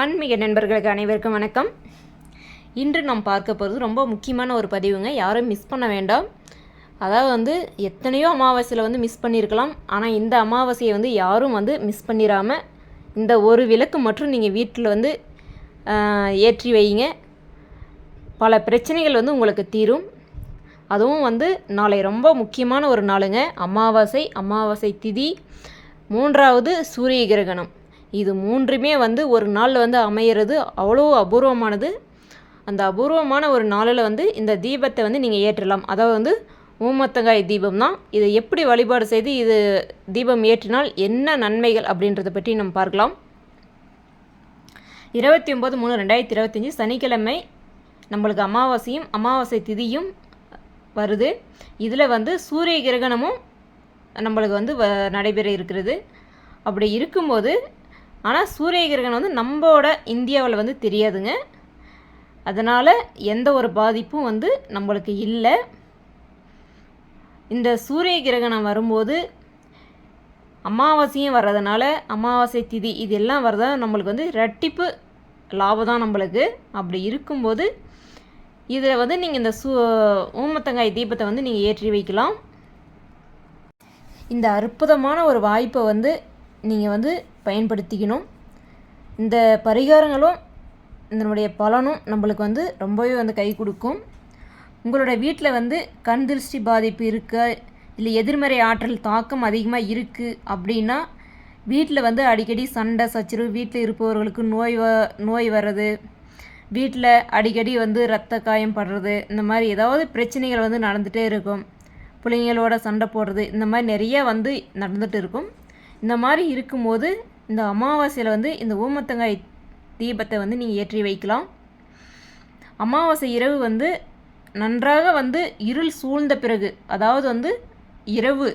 ஆன்மீக நண்பர்களுக்கு அனைவருக்கும் வணக்கம். இன்று நாம் பார்க்க போகிறது ரொம்ப முக்கியமான ஒரு பதிவுங்க. யாரும் மிஸ் பண்ண வேண்டாம். அதாவது வந்து எத்தனையோ அமாவாசையில் வந்து மிஸ் பண்ணியிருக்கலாம் ஆனால் இந்த அமாவாசையை வந்து யாரும் வந்து மிஸ் பண்ணிடாமல் இந்த ஒரு விளக்கு மட்டும் நீங்கள் வீட்டில் வந்து ஏற்றி வைங்க பல பிரச்சனைகள் வந்து உங்களுக்கு தீரும். அதுவும் வந்து நாளை ரொம்ப முக்கியமான ஒரு நாளுங்க. அமாவாசை அமாவாசை திதி. மூன்றாவது சூரிய கிரகணம். இது மூன்றுமே வந்து ஒரு நாளில் வந்து அமையிறது அவ்வளோ அபூர்வமானது. அந்த அபூர்வமான ஒரு நாளில் வந்து இந்த தீபத்தை வந்து நீங்கள் ஏற்றலாம். அதாவது வந்து ஊமத்தங்காய் தீபம் தான். இதை எப்படி வழிபாடு செய்து இது தீபம் ஏற்றினால் என்ன நன்மைகள் அப்படின்றத பற்றி நம்ம பார்க்கலாம். இருபத்தி ஒம்பது மூணு ரெண்டாயிரத்தி இருபத்தஞ்சி சனிக்கிழமை நம்மளுக்கு அமாவாசையும் அமாவாசை திதியும் வருது. இதில் வந்து சூரிய கிரகணமும் நம்மளுக்கு வந்து வ நடைபெற இருக்கிறது. அப்படி இருக்கும்போது ஆனால் சூரிய கிரகணம் வந்து நம்மளோட இந்தியாவில் வந்து தெரியாதுங்க. அதனால் எந்த ஒரு பாதிப்பும் வந்து நம்மளுக்கு இல்லை. இந்த சூரிய கிரகணம் வரும்போது அமாவாசையும் வர்றதுனால அமாவாசை திதி இது எல்லாம் வர்றதால் நம்மளுக்கு வந்து ரெட்டிப்பு லாபம் தான் நம்மளுக்கு. அப்படி இருக்கும்போது இதில் வந்து நீங்கள் இந்த சூ ஊமத்தங்காய் தீபத்தை வந்து நீங்கள் ஏற்றி வைக்கலாம். இந்த அற்புதமான ஒரு வாய்ப்பை வந்து நீங்கள் வந்து பயன்படுத்திக்கணும். இந்த பரிகாரங்களும் இதனுடைய பலனும் நம்மளுக்கு வந்து ரொம்பவே வந்து கை கொடுக்கும். உங்களோட வீட்டில் வந்து கண் திருஷ்டி பாதிப்பு இருக்க? இல்லை எதிர்மறை ஆற்றல் தாக்கம் அதிகமாக இருக்குது அப்படின்னா வீட்டில் வந்து அடிக்கடி சண்டை சச்சரவு வீட்டில் இருப்பவர்களுக்கு நோய் வ நோய் வர்றது வீட்டில் அடிக்கடி வந்து ரத்த காயம் படுறது இந்த மாதிரி ஏதாவது பிரச்சனைகள் வந்து நடந்துகிட்டே இருக்கும். பிள்ளைங்களோட சண்டை போடுறது இந்த மாதிரி நிறைய வந்து நடந்துகிட்டு இருக்கும். இந்த மாதிரி இருக்கும்போது இந்த அமாவாசையில் வந்து இந்த ஊமத்தங்காய் தீபத்தை வந்து நீங்கள் ஏற்றி வைக்கலாம். அமாவாசை இரவு வந்து நன்றாக வந்து இருள் சூழ்ந்த பிறகு அதாவது வந்து இரவு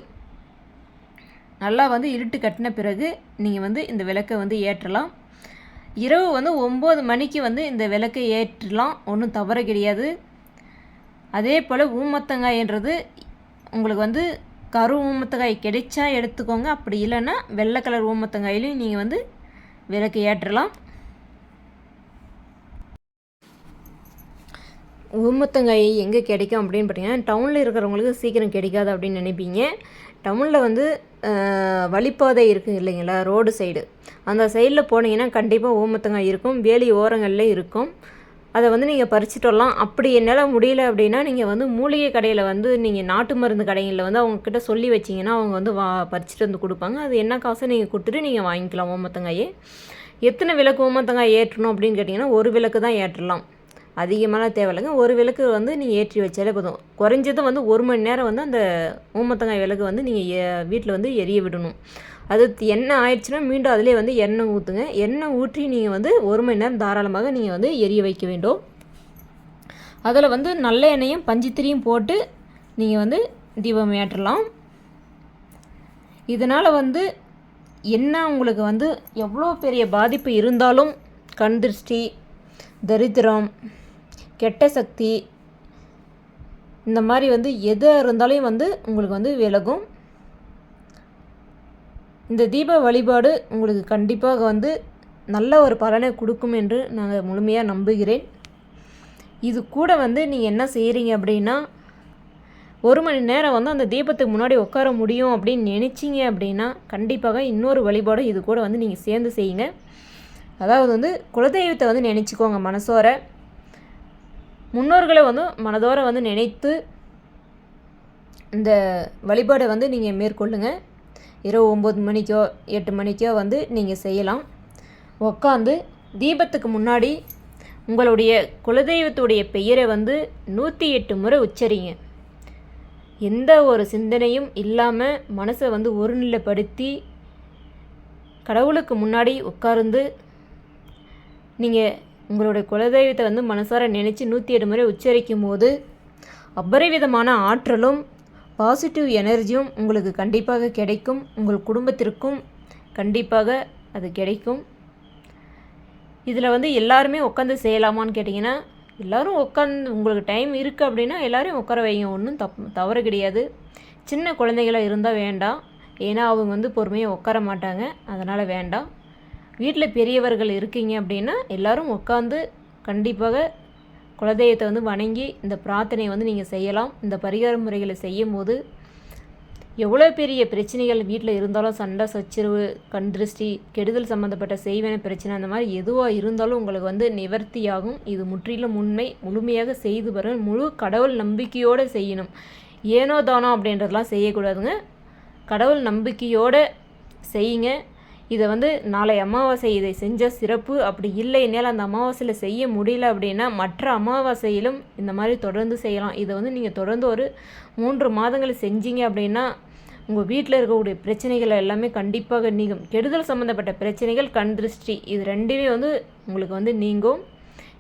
நல்லா வந்து இருட்டு கட்டின பிறகு நீங்கள் வந்து இந்த விளக்கை வந்து ஏற்றலாம். இரவு வந்து ஒம்பது மணிக்கு வந்து இந்த விளக்கை ஏற்றலாம் ஒன்றும் தவறு கிடையாது. அதே போல் ஊமத்தங்காய்ன்றது உங்களுக்கு வந்து கரு ஊமத்தங்காய் கிடைச்சா எடுத்துக்கோங்க. அப்படி இல்லைன்னா வெள்ளை கலர் ஊமத்தங்காயிலையும் நீங்கள் வந்து விளக்கு ஏற்றலாம். ஊமத்தங்காய் எங்கே கிடைக்கும் அப்படின்னு பார்த்தீங்கன்னா டவுனில் இருக்கிறவங்களுக்கு சீக்கிரம் கிடைக்காது அப்படின்னு நினைப்பீங்க. டவுனில் வந்து வழிப்பாதை இருக்குது இல்லைங்களா ரோடு சைடு அந்த சைடில் போனீங்கன்னா கண்டிப்பாக ஊமத்தங்காய் இருக்கும். வேலி ஓரங்களில் இருக்கும். அதை வந்து நீங்கள் பறிச்சுட்டு வரலாம் அப்படி என்னால் முடியல அப்படின்னா நீங்கள் வந்து மூலிகை கடையில் வந்து நீங்கள் நாட்டு மருந்து கடைகளில் வந்து அவங்கக்கிட்ட சொல்லி வச்சிங்கன்னா அவங்க வந்து வா பறிச்சுட்டு வந்து கொடுப்பாங்க. அது என்ன காசை நீங்கள் கொடுத்துட்டு நீங்கள் வாங்கிக்கலாம் ஓமத்தங்காயே எத்தனை விளக்கு ஓமத்தங்காய் ஏற்றணும் அப்படின்னு கேட்டிங்கன்னா ஒரு விளக்கு தான் ஏற்றலாம். அதிகமான தேவையில்லைங்க ஒரு விளக்கு வந்து நீங்கள் ஏற்றி வச்சாலே போதும். குறைஞ்சது வந்து ஒரு மணி நேரம் வந்து அந்த ஊமத்தங்காய் விளக்கு வந்து நீங்கள் வீட்டில் வந்து எரிய விடணும். அது எண்ணெய் ஆயிடுச்சுன்னா மீண்டும் அதிலே வந்து எண்ணெய் ஊற்றுங்க எண்ணெய் ஊற்றி நீங்கள் வந்து ஒரு மணி நேரம் தாராளமாக நீங்கள் வந்து எரிய வைக்க வேண்டும். அதில் வந்து நல்ல எண்ணெயும் பஞ்சுத்திரியும் போட்டு நீங்கள் வந்து தீபம் ஏற்றலாம். இதனால் வந்து என்ன உங்களுக்கு வந்து எவ்வளோ பெரிய பாதிப்பு இருந்தாலும் கண் திருஷ்டி தரித்திரம் கெட்ட சக்தி இந்த மாதிரி வந்து எதாக இருந்தாலும் வந்து உங்களுக்கு வந்து விலகும். இந்த தீப வழிபாடு உங்களுக்கு கண்டிப்பாக வந்து நல்ல ஒரு பலனை கொடுக்கும் என்று நாங்கள் முழுமையாக நம்புகிறேன். இது கூட வந்து நீங்கள் என்ன செய்கிறீங்க அப்படின்னா ஒரு மணி நேரம் வந்து அந்த தீபத்துக்கு முன்னாடி உட்கார முடியும் அப்படின்னு நினச்சிங்க அப்படின்னா கண்டிப்பாக இன்னொரு வழிபாடு இது கூட வந்து நீங்கள் சேர்ந்து செய்யுங்க. அதாவது வந்து குலதெய்வத்தை வந்து நினச்சிக்கோங்க மனசோர முன்னோர்களை வந்து மனதோர வந்து நினைத்து இந்த வழிபாடை வந்து நீங்கள் மேற்கொள்ளுங்கள் இரவு ஒம்பது மணிக்கோ எட்டு மணிக்கோ வந்து நீங்கள் செய்யலாம். உக்காந்து தீபத்துக்கு முன்னாடி உங்களுடைய குலதெய்வத்துடைய பெயரை வந்து நூற்றி எட்டு முறை உச்சரிங்க. எந்த ஒரு சிந்தனையும் இல்லாமல் மனசை வந்து ஒருநிலைப்படுத்தி கடவுளுக்கு முன்னாடி உட்கார்ந்து நீங்கள் உங்களுடைய குலதெய்வத்தை வந்து மனசார நினச்சி நூற்றி எட்டு முறை உச்சரிக்கும் போது அபரிவிதமான ஆற்றலும் பாசிட்டிவ் எனர்ஜியும் உங்களுக்கு கண்டிப்பாக கிடைக்கும். உங்கள் குடும்பத்திற்கும் கண்டிப்பாக அது கிடைக்கும். இதில் வந்து எல்லாருமே உட்காந்து செய்யலாமான்னு கேட்டிங்கன்னா எல்லோரும் உட்காந்து உங்களுக்கு டைம் இருக்குது அப்படின்னா எல்லாரையும் உட்கார வைங்க. ஒன்றும் தப் தவறு கிடையாது. சின்ன குழந்தைகளாக இருந்தால் வேண்டாம். ஏன்னா அவங்க வந்து பொறுமையாக உட்கார மாட்டாங்க. அதனால் வேண்டாம். வீட்டில் பெரியவர்கள் இருக்கீங்க அப்படின்னா எல்லோரும் உட்காந்து கண்டிப்பாக குலதெய்வத்தை வந்து வணங்கி இந்த பிரார்த்தனையை வந்து நீங்கள் செய்யலாம். இந்த பரிகார முறைகளை செய்யும் போது எவ்வளோ பெரிய பிரச்சனைகள் வீட்டில் இருந்தாலும் சண்டை சச்சரவு கண் திருஷ்டி கெடுதல் சம்மந்தப்பட்ட செய்வன பிரச்சனை அந்த மாதிரி எதுவாக இருந்தாலும் உங்களுக்கு வந்து நிவர்த்தியாகும். இது முற்றிலும் உண்மை. முழுமையாக செய்து வர முழு கடவுள் நம்பிக்கையோடு செய்யணும். ஏனோ தானோ அப்படின்றதெல்லாம் செய்யக்கூடாதுங்க. கடவுள் நம்பிக்கையோடு செய்யுங்க. இதை வந்து நாளை அமாவாசை இதை செஞ்ச சிறப்பு. அப்படி இல்லை என்னால் அந்த அமாவாசையில் செய்ய முடியல அப்படின்னா மற்ற அமாவாசையிலும் இந்த மாதிரி தொடர்ந்து செய்யலாம். இதை வந்து நீங்கள் தொடர்ந்து ஒரு மூன்று மாதங்கள் செஞ்சீங்க அப்படின்னா உங்கள் வீட்டில் இருக்கக்கூடிய பிரச்சனைகள் எல்லாமே கண்டிப்பாக நீங்கும். கெடுதல் சம்மந்தப்பட்ட பிரச்சனைகள் கண் திருஷ்டி இது ரெண்டுமே வந்து உங்களுக்கு வந்து நீங்கும்.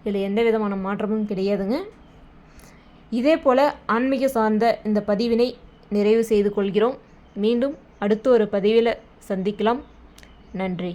இதில் எந்த விதமான மாற்றமும் கிடையாதுங்க. இதே போல் ஆன்மீக சார்ந்த இந்த பதிவினை நிறைவு செய்து கொள்கிறோம். மீண்டும் அடுத்த ஒரு பதிவில் சந்திக்கலாம். நன்றி.